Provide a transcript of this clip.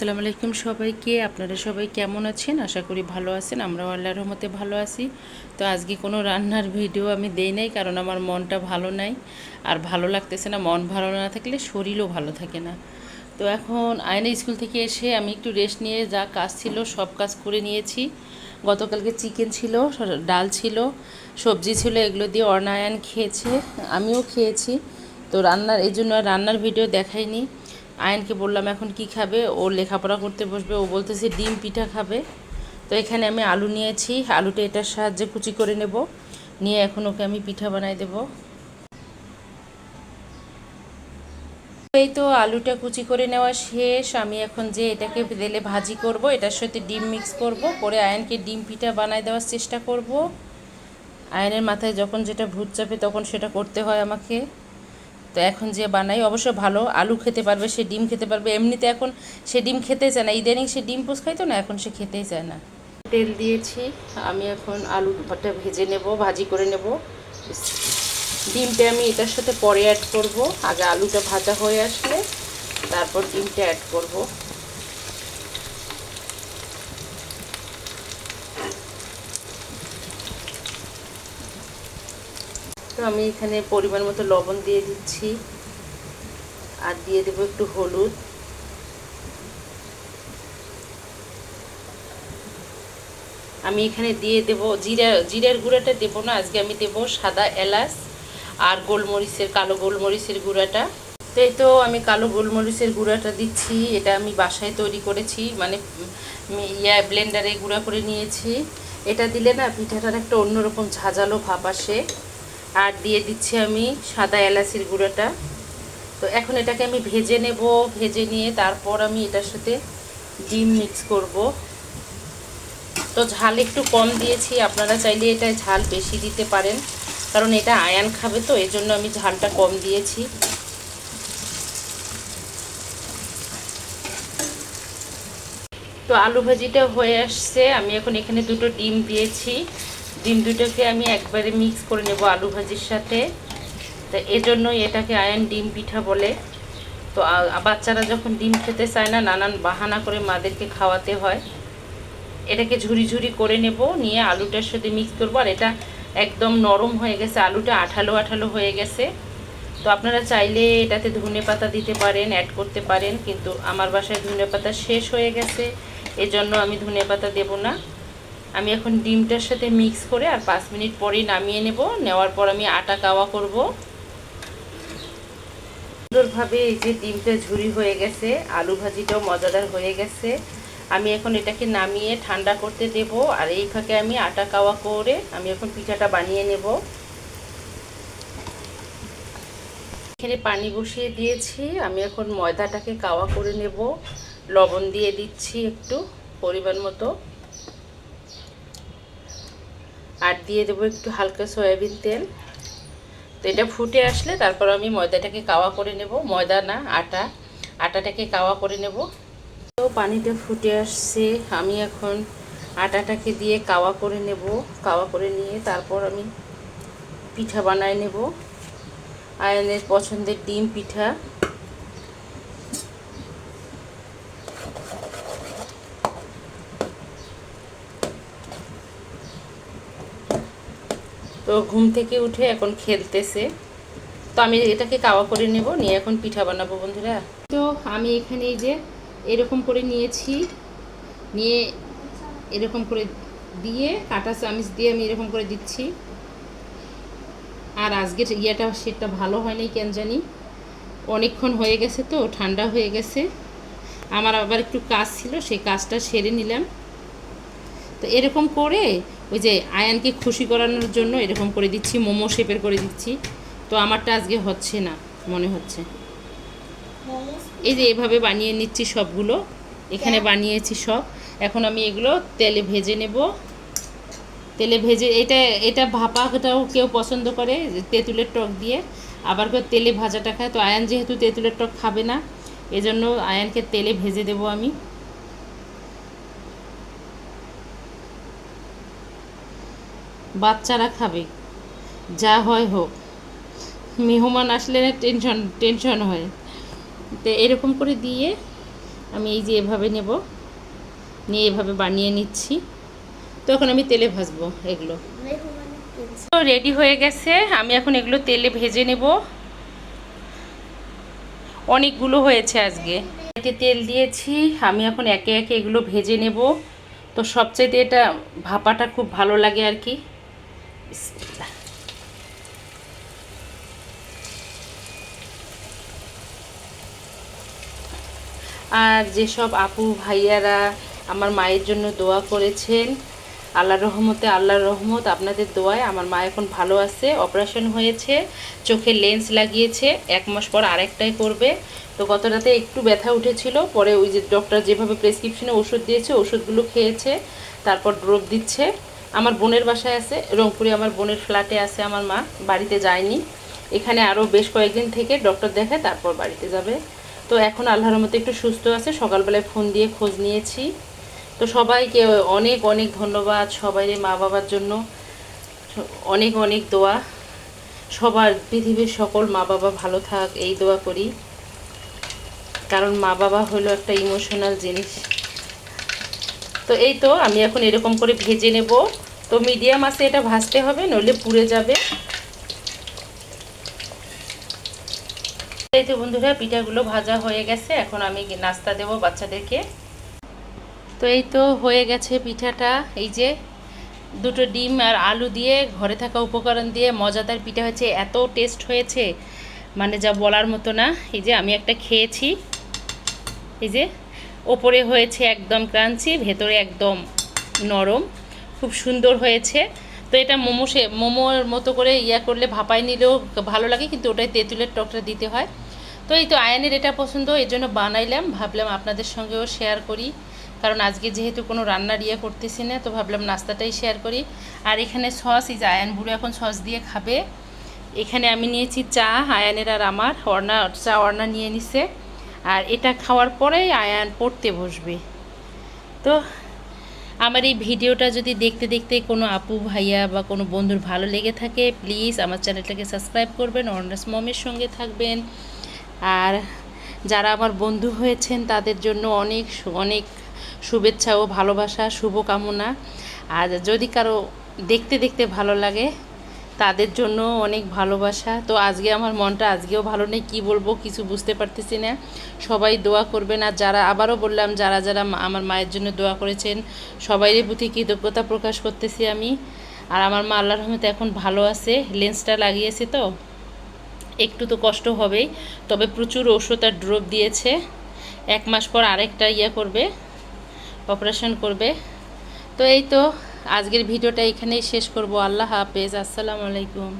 আসসালামু আলাইকুম সবাইকে। আপনারা সবাই কেমন আছেন? আশা করি ভালো আছেন। আমরাও আল্লাহর রহমতে ভালো আছি। তো আজকে কোনো রান্নার ভিডিও আমি দেই নাই কারণ আমার মনটা ভালো নাই। আর ভালো লাগতেছে না, মন ভালো না থাকলে শরীরও ভালো থাকে না। তো এখন আয়না স্কুল থেকে এসে আমি একটু রেস্ট নিয়ে যা কাজ ছিল সব কাজ করে নিয়েছি। গতকালকে চিকেন ছিল, ডাল ছিল, সবজি ছিল, এগুলো দিয়ে অর্ণায়ন খেয়েছে, আমিও খেয়েছি। তো রান্নার, এই জন্য রান্নার ভিডিও দেখাইনি। আয়নকে বললাম, এখন কি খাবে? ও লেখাপড়া করতে বসবে। ও বলতেছে, ডিম পিঠা খাবে। তো এখানে আমি আলু নিয়েছি। আলুটা এটার সাহায্যে কুচি করে নেব। নিয়ে এখন ওকে আমি পিঠা বানাই দেব। এই তো আলুটা কুচি করে নেওয়া শেষ। আমি এখন যে এটাকে তেলে ভাজি করব, এটার সাথে ডিম মিক্স করব, করে আয়নকে ডিম পিঠা বানাই দেওয়ার চেষ্টা করব। আয়নের মাথায় যখন যেটা ভূত চাপে, তখন সেটা করতে হয় আমাকে। তো এখন যে বানাই, অবশ্য ভালো, আলু খেতে পারবে, সে ডিম খেতে পারবে। এমনিতে এখন সে ডিম খেতে চায় না। ইদানিং সে ডিম পোষ খাইতো না, এখন সে খেতেই চায় না। তেল দিয়েছি, আমি এখন আলুটা ভেজে নেব, ভাজি করে নেব। ডিমটা আমি এটার সাথে পরে অ্যাড করব। আগে আলুটা ভাজা হয়ে আসলে তারপর ডিমটা অ্যাড করব। তো আমি এখানে পরিমাণ মতো লবণ দিয়ে দিচ্ছি। আর দিয়ে দেবো একটু হলুদ। আমি এখানে দিয়ে দেব জিরা, জিরার গুঁড়াটা দেবো না, আজকে আমি দেব সাদা এলাচ আর গোলমরিচের, কালো গোলমরিচের গুঁড়াটা। তো এই তো আমি কালো গোলমরিচের গুঁড়াটা দিচ্ছি, এটা আমি বাসায় তৈরি করেছি মানে ইয়া ব্লেন্ডারে গুঁড়া করে নিয়েছি। এটা দিলে না পিঠাটার একটা অন্যরকম ঝাঁঝালো ভাব আসে। আর দিয়ে দিচ্ছি আমি সাদা এলাচির গুঁড়োটা। তো এখন এটাকে আমি ভেজে নেব, ভেজে নিয়ে তারপর আমি এটার সাথে ডিম মিক্স করব। তো ঝাল একটু কম দিয়েছি, আপনারা চাইলে এটা ঝাল বেশি দিতে পারেন, কারণ এটা আয়ান খাবে তো এই জন্য আমি ঝালটা কম দিয়েছি। তো আলু ভাজিটা হয়ে আসছে, আমি এখন এখানে দুটো ডিম দিয়েছি। ডিম দুটোকে আমি একবারে মিক্স করে নেব আলু ভাজির সাথে। তো এজন্যই এটাকে আয়ন ডিম পিঠা বলে। তো বাচ্চারা যখন ডিম খেতে চায় না, নানান বাহানা করে মাদেরকে খাওয়াতে হয়। এটাকে ঝুরি ঝুরি করে নেব, নিয়ে আলুটার সাথে মিক্স করব। আর এটা একদম নরম হয়ে গেছে, আলুটা আঠালো আঠালো হয়ে গেছে। তো আপনারা চাইলে এটাতে ধনে পাতা দিতে পারেন অ্যাড করতে পারেন, কিন্তু আমার বাসায় ধনে পাতা শেষ হয়ে গেছে। এজন্য আমি ধনে পাতা দেব না। আমি এখন ডিমটার সাথে মিক্স করে আর পাঁচ মিনিট পরেই নামিয়ে নেব। নেওয়ার পর আমি আটা কাওয়া করব। সুন্দরভাবে এই যে ডিমটা ঝুরি হয়ে গেছে, আলু ভাজিটাও মজাদার হয়ে গেছে। আমি এখন এটাকে নামিয়ে ঠান্ডা করতে দেব আর এই ফাঁকে আমি আটা কাওয়া করে আমি এখন পিঠাটা বানিয়ে নেব। এখানে পানি বসিয়ে দিয়েছি, আমি এখন ময়দাটাকে কাওয়া করে নেব। লবণ দিয়ে দিচ্ছি একটু, পরিমাণ মতো। আর দিয়ে দেবো একটু হালকা সয়াবিন তেল। তো এটা ফুটে আসলে তারপর আমি ময়দাটাকে কাওয়া করে নেব। ময়দা না, আটা। আটাটাকে কাওয়া করে নেব। তো পানিটা ফুটে আসছে। আমি এখন আটাটাকে দিয়ে কাওয়া করে নেব। কাওয়া করে নিয়ে তারপর আমি পিঠা বানায় নেব। আয়নের পছন্দের ডিম পিঠা। তো ঘুম থেকে উঠে এখন খেলতেছে। তো আমি এটাকে কাওয়া করে নেব, নিয়ে এখন পিঠা বানাবো বন্ধুরা। তো আমি এখানে এই যে এরকম করে নিয়েছি, নিয়ে এরকম করে দিয়ে কাটা চামিচ দিয়ে আমি এরকম করে দিচ্ছি। আর আজকের ইয়েটা, সেটা ভালো হয়নি কেন জানি। অনেকক্ষণ হয়ে গেছে তো, ঠান্ডা হয়ে গেছে। আমার আবার একটু কাজ ছিল, সেই কাজটা সেরে নিলাম। তো এরকম করে ওই যে আয়ানকে খুশি করানোর জন্য এরকম করে দিচ্ছি মোমো শেপের করে দিচ্ছি। তো আমারটা আজকে হচ্ছে না মনে হচ্ছে। এই যে এভাবে বানিয়ে নিচ্ছি সবগুলো এখানে বানিয়েছি সব। এখন আমি এগুলো তেলে ভেজে নেব। তেলে ভেজে এটা এটা ভাপাটাও কেউ পছন্দ করে তেঁতুলের টক দিয়ে। আবার কেউ তেলে ভাজাটা খায়। তো আয়ান যেহেতু তেঁতুলের টক খাবে না এজন্য আয়ানকে তেলে ভেজে দেব আমি। বাচ্চারা খাবে। যা হয় হোক। মেহমান আসলে না টেনশন টেনশন হয়। তো এরকম করে দিয়ে আমি এই যে এভাবে নেব। নিয়ে এভাবে বানিয়ে নিচ্ছি। তো এখন আমি তেলে ভাজবো এগুলো। তো রেডি হয়ে গেছে। আমি এখন এগুলো তেলে ভেজে নেব। অনেকগুলো হয়েছে আজকে। এতে তেল দিয়েছি। আমি এখন একে একে এগুলো ভেজে নেব। তো সবচেয়ে এটা ভাপাটা খুব ভালো লাগে আর কি। আর যেসব আপু, ভাইয়ারা আমার মায়ের জন্য দোয়া করেছেন, আল্লাহর রহমতে, আল্লাহর রহমত, আপনাদের দোয়ায় আমার মা এখন ভালো আছে, অপারেশন হয়েছে, চোখে লেন্স লাগিয়েছে, এক মাস পর আরেকটাই করবে। তো গত রাতে একটু ব্যথা উঠেছিল, পরে ওই যে ডক্টর যেভাবে প্রেসক্রিপশনে ওষুধ দিয়েছে, ওষুধগুলো খেয়েছে, তারপর ড্রপ দিচ্ছে। আমার বোনের বাসায় আছে, রংপুরে আমার বোনের ফ্ল্যাটে আছে, আমার মা বাড়িতে যায়নি। এখানে আরও বেশ কয়েকদিন থেকে ডক্টর দেখায় তারপর বাড়িতে যাবে। তো এখন আল্লাহর মতো একটু সুস্থ আছে, সকালবেলায় ফোন দিয়ে খোঁজ নিয়েছি। তো সবাইকে অনেক অনেক ধন্যবাদ সবাই মা বাবার জন্য। অনেক অনেক দোয়া। সবার, পৃথিবীর সকল মা বাবা ভালো থাক, এই দোয়া করি। কারণ মা বাবা হলো একটা ইমোশনাল জিনিস। তো এই তো, আমি এখন এরকম করে ভেজে নেব। তো মিডিয়াম আছে, এটা ভাজতে হবে, নইলে পুড়ে যাবে। এই তো বন্ধুরা, পিঠাগুলো ভাজা হয়ে গেছে, এখন আমি নাস্তা দেব বাচ্চাদেরকে। তো এই তো হয়ে গেছে পিঠাটা, এই যে দুটো ডিম আর আলু দিয়ে, ঘরে থাকা উপকরণ দিয়ে মজাদার পিঠা হয়েছে, এত টেস্ট হয়েছে মানে যা বলার মতো না। এই যে আমি একটা খেয়েছি। এই যে ওপরে হয়েছে একদম ক্রাঞ্চি, ভেতরে একদম নরম। খুব সুন্দর হয়েছে। তো এটা মোমো সে, মোমোর মতো করে ইয়া করলে ভাপাই নিলেও ভালো লাগে, কিন্তু ওটাই তেঁতুলের টকটা দিতে হয়। তো এই তো আয়নের এটা পছন্দ, এই জন্য বানাইলাম। ভাবলাম আপনাদের সঙ্গেও শেয়ার করি, কারণ আজকে যেহেতু কোনো রান্নার ইয়ে করতেছি না, তো ভাবলাম নাস্তাটাই শেয়ার করি। আর এখানে সস, এই যে আয়ান বুড়ো এখন সস দিয়ে খাবে। এখানে আমি নিয়েছি চা, আয়ানের আর আমার। অর্ণা চা অর্ণা নিয়ে নিছে। আর এটা খাওয়ার পরেই আয়ান পড়তে বসবে। তো আমার এই ভিডিওটা যদি দেখতে দেখতে কোনো আপু, ভাইয়া বা কোনো বন্ধুর ভালো লেগে থাকে প্লিজ আমার চ্যানেলটাকে সাবস্ক্রাইব করবেন অর্নাস মমের সঙ্গে থাকবেন। আর যারা আমার বন্ধু হয়েছেন, তাদের জন্য অনেক অনেক শুভেচ্ছা ও ভালোবাসা, শুভকামনা। আর যদি কারও দেখতে দেখতে ভালো লাগে তাদের জন্য অনেক ভালোবাসা। তো আজকে আমার মনটা আজকেও ভালো নেই, কী বলব কিছু বুঝতে পারতেছি না। সবাই দোয়া করবেন আর যারা, আবারও বললাম, যারা যারা আমার মায়ের জন্য দোয়া করেছেন, সবাইয়ের প্রতি কৃতজ্ঞতা প্রকাশ করতেছি আমি। আর আমার মা আল্লাহর রহমতে এখন ভালো আছে, লেন্সটা লাগিয়েছে তো। একটু তো কষ্ট হবেই, তবে প্রচুর ওষুধ আর ড্রপ দিয়েছে। এক মাস পর আরেকটা ইয়ে করবে অপারেশন করবে। তো এই তো আজকের ভিডিওটা এখানেই শেষ করব। আল্লাহ হাফেজ। আসসালামু আলাইকুম।